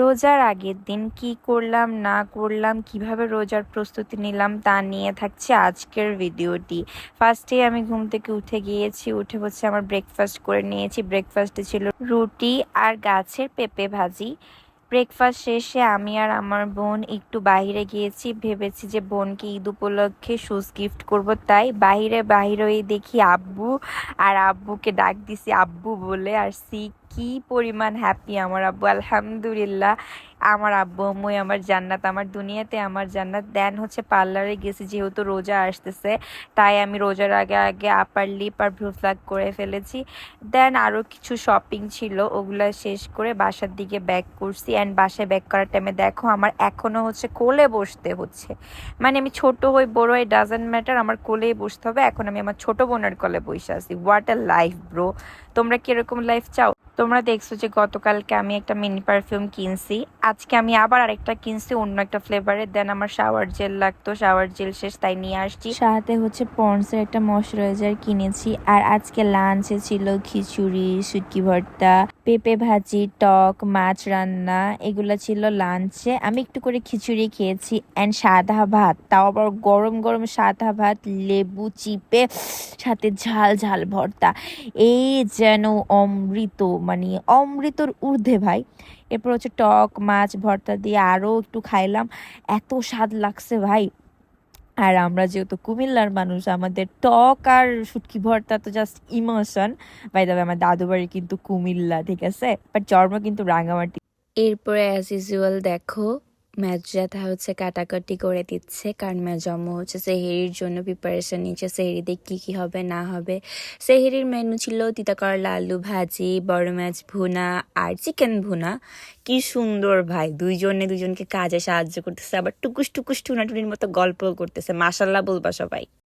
রোজার আগের দিন কি করলাম, না করলাম, কীভাবে রোজার প্রস্তুতি নিলাম তা নিয়ে থাকছে আজকের ভিডিওটি। ফার্স্টে আমি ঘুম থেকে উঠে গিয়েছি, উঠে হচ্ছে আমার ব্রেকফাস্ট করে নিয়েছি। ব্রেকফাস্টে ছিল রুটি আর গাছের পেঁপে ভাজি। ব্রেকফাস্ট শেষে আমি আর আমার বোন একটু বাইরে গিয়েছি, ভেবেছি যে বোনকে ঈদ উপলক্ষে শুজ গিফট করব। তাই বাইরে, বাইরেই দেখি আব্বু আর আব্বুকে ডাক দিছি, আব্বু বলে আর সি কি পরিমাণ হ্যাপি আমার আব্বু, আলহামদুলিল্লাহ। আমার আব্বু, আম্মুই আমার জান্নাত, আমার দুনিয়াতে আমার জান্নাত। দেন হচ্ছে পার্লারে গেছি, যেহেতু রোজা আসতেছে, তাই আমি রোজার আগে আগে আপার লিপ আর ভ্রু ফ্লাগ করে ফেলেছি। দেন আরও কিছু শপিং ছিল, ওগুলা শেষ করে বাসার দিকে ব্যাক করছি। অ্যান্ড বাসায় ব্যাক করার টাইমে দেখো, আমার এখনও হচ্ছে কোলে বসতে হচ্ছে। মানে আমি ছোট হই, বড় হই ডাজেন্ট ম্যাটার আমার কোলেই বসতে হবে। এখন আমি আমার ছোট বোনের কোলে বসে আছি। হোয়াট আ লাইফ ব্রো তোমরা কীরকম লাইফ চাও? তোমরা দেখছ যে গতকালকে আমি একটা মিনি পারফিউম কিনছি। আজকে আমি আবার আরেকটা কিনছি, অন্য একটা ফ্লেভারের দেন আমার শাওয়ার জেল লাগতো শাওয়ার জেল শেষ, তাই নিয়ে আসছি। সাথে হচ্ছে পন্সের একটা ময়শ্চারাইজার কিনেছি। আর আজকে লাঞ্চে ছিল খিচুড়ি, শুটকি ভর্তা, পেঁপে ভাজি, টক, মাছ রান্না, এগুলো ছিল লাঞ্চে আমি একটু করে খিচুড়ি খেয়েছি অ্যান্ড সাদা ভাত। তাও আবার গরম গরম সাদা ভাত, লেবু চিপে, সাথে ঝাল ঝাল ভর্তা। এই যেন অমৃত মানে অমৃতর ঊর্ধ্বে ভাই। এরপর হচ্ছে টক, মাছ, ভর্তা দিয়ে আরও একটু খাইলাম। এত স্বাদ লাগছে ভাই। আর আমরা যেহেতু কুমিল্লার মানুষ, আমাদের টক আর শুটকি ভর্তা তো জাস্ট ইমোশন বাই তবে আমার দাদু বাড়ি কিন্তু কুমিল্লা, ঠিক আছে? বাট জন্ম কিন্তু রাঙামাটি। এরপরে অ্যাজ ইউজুয়াল দেখো ম্যাজাথা হচ্ছে কাটাকাটি করে দিচ্ছে। কারণ ম্যাজম্ম হচ্ছে সেহেরির জন্য প্রিপারেশন নিচ্ছে। সেহেরিতে কী কী হবে, না হবে। সেহেরির মেনু ছিল তিতাকর আলু ভাজি, বড় মাছ ভুনা আর চিকেন ভুনা। কি সুন্দর ভাই, দুইজনে দুজনকে কাজে সাহায্য করতেছে। আবার টুকুস টুকুস টুনাটুনির মতো গল্প করতেছে। মাসাল্লাহ বলবা সবাই।